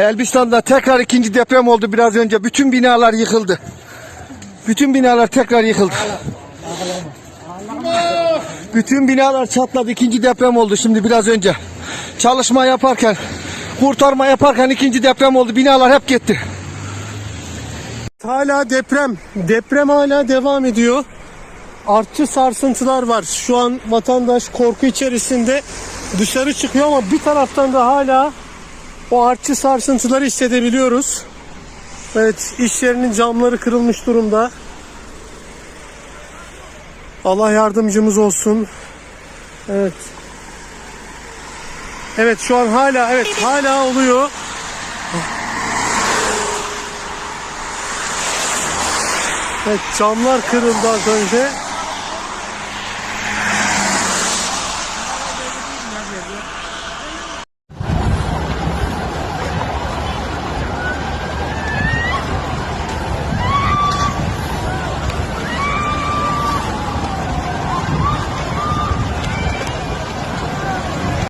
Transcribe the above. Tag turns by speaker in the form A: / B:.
A: Elbistan'da tekrar ikinci deprem oldu biraz önce. Bütün binalar yıkıldı. Bütün binalar tekrar yıkıldı. Bütün binalar çatladı. İkinci deprem oldu şimdi biraz önce. Çalışma yaparken, kurtarma yaparken ikinci deprem oldu. Binalar hep gitti.
B: Hala deprem. Deprem hala devam ediyor. Artçı sarsıntılar var. Şu an vatandaş korku içerisinde dışarı çıkıyor ama bir taraftan da hala o artçı sarsıntıları hissedebiliyoruz. Evet, iş yerinin camları kırılmış durumda. Allah yardımcımız olsun. Evet. Evet şu an hala evet hala oluyor. Evet camlar kırıldı az önce.